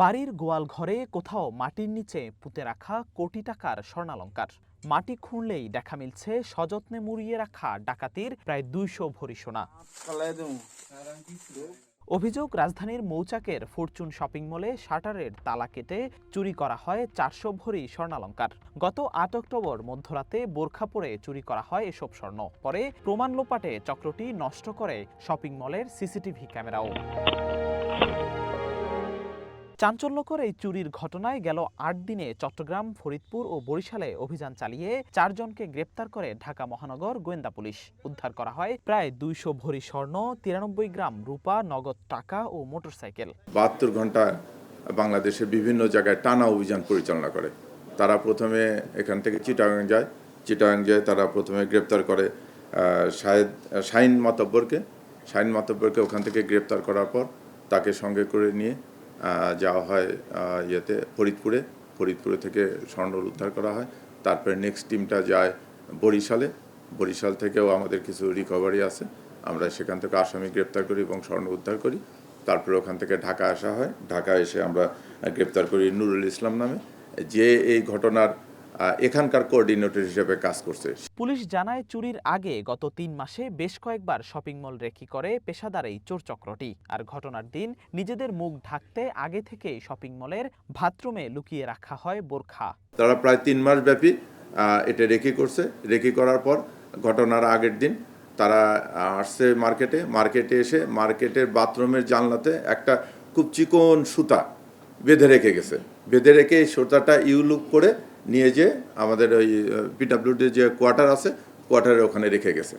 বাড়ির গোয়াল ঘরে কোথাও মাটির নিচে পুঁতে রাখা কোটি টাকার স্বর্ণালঙ্কার। মাটি খুঁড়লেই দেখা মিলছে সযত্নে মুড়িয়ে রাখা ডাকাতির প্রায় দুইশো ভরি সোনা। অভিযোগ রাজধানীর মৌচাকের ফরচুন শপিং মলে শাটারের তালা কেটে চুরি করা হয় চারশো ভরি স্বর্ণালঙ্কার। গত আট অক্টোবর মধ্যরাতে বোরখা পরে চুরি করা হয় এসব স্বর্ণ। পরে প্রমাণ লোপাটে চক্রটি নষ্ট করে শপিং মলের সিসিটিভি ক্যামেরাও। চাঞ্চল্যকর এই চুরির ঘটনায় গেল আট দিনে চট্টগ্রাম, ফরিদপুর ও বরিশালে অভিযান চালিয়ে চারজনকে গ্রেপ্তার করে ঢাকা মহানগর গোয়েন্দা পুলিশ। উদ্ধার করা হয় প্রায় দুইশো ভরি স্বর্ণ, তিরানব্বই গ্রাম রূপা, নগদ টাকা ও মোটরসাইকেল। বাহাত্তর ঘণ্টা বাংলাদেশের বিভিন্ন জায়গায় টানা অভিযান পরিচালনা করে। তারা প্রথমে এখান থেকে চিটাগাং যায়। চিটাগাং যায় তারা প্রথমে গ্রেপ্তার করে শাহেদ, শাহিন মাতব্বরকে। শাহিন মাতব্বরকে ওখান থেকে গ্রেপ্তার করার পর তাকে সঙ্গে করে নিয়ে যাওয়া হয় ইয়েতে, ফরিদপুরে। ফরিদপুরে থেকে স্বর্ণ উদ্ধার করা হয়। তারপরে নেক্সট টিমটা যায় বরিশালে। বরিশাল থেকেও আমাদের কিছু রিকভারি আছে। আমরা সেখান থেকে আসামি গ্রেপ্তার করি এবং স্বর্ণ উদ্ধার করি। তারপরে ওখান থেকে ঢাকা আসা হয়। ঢাকা এসে আমরা গ্রেপ্তার করি নুরুল ইসলাম নামে। যে এই ঘটনার এখানকার কোঅর্ডিনেটর হিসেবে কাজ করছে। পুলিশ জানায় চুরির আগে গত তিন মাসে বেশ কয়েকবার শপিং মল রেকি করে পেশাদার এই চোর চক্রটি আর ঘটনার দিন নিজেদের মুখ ঢাকতে আগে থেকেই শপিং মলের ভাতরুমে লুকিয়ে রাখা হয় বোরখা। তারা প্রায় তিন মাস ব্যাপী এটা রেকি করছে। রেকি করার পর ঘটনার আগের দিন তারা আসছে মার্কেটে। মার্কেটে এসে মার্কেটের বাথরুমের জানলাতে একটা খুব চিকন সুতা বেঁধে রেখে গেছে। বেঁধে রেখে সুতাটা ইউলুক করে নিয়ে যে আমাদের ওই পিডাব্লিউডির যে কোয়ার্টার আছে কোয়ার্টারে ওখানে রেখে গেছে।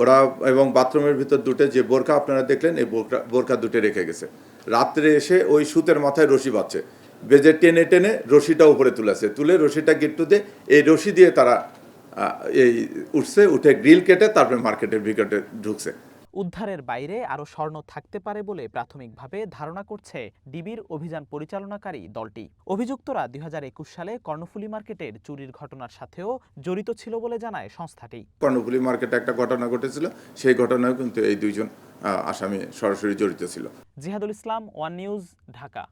ওরা এবং বাথরুমের ভিতর দুটো যে বোরকা আপনারা দেখলেন, এই বোরকা বোরকা দুটো রেখে গেছে। রাত্রে এসে ওই সুতের মাথায় রশি বাঁধছে। বেজে টেনে টেনে রশিটা উপরে তুলেছে। তুলে রশিটা গিট্টু দিয়ে এই রশি দিয়ে তারা এই উঠছে, উঠে গ্রিল কেটে তারপরে মার্কেটের ভিকেটে ঢুকছে। উদ্ধারের বাইরে আরও স্বর্ণ থাকতে পারে বলে প্রাথমিকভাবে ধারণা করছে ডিবির অভিযান পরিচালনাকারী দলটি। অভিযুক্তরা দুই হাজার একুশ সালে কর্ণফুলী মার্কেটের চুরির ঘটনার সাথেও জড়িত ছিল বলে জানায় সংস্থাটি। কর্ণফুলী মার্কেটে একটা ঘটনা ঘটেছিল সেই ঘটনায় কিন্তু এই দুইজন আসামি সরাসরি জড়িত ছিল। Jihadul Islam one news Dhaka.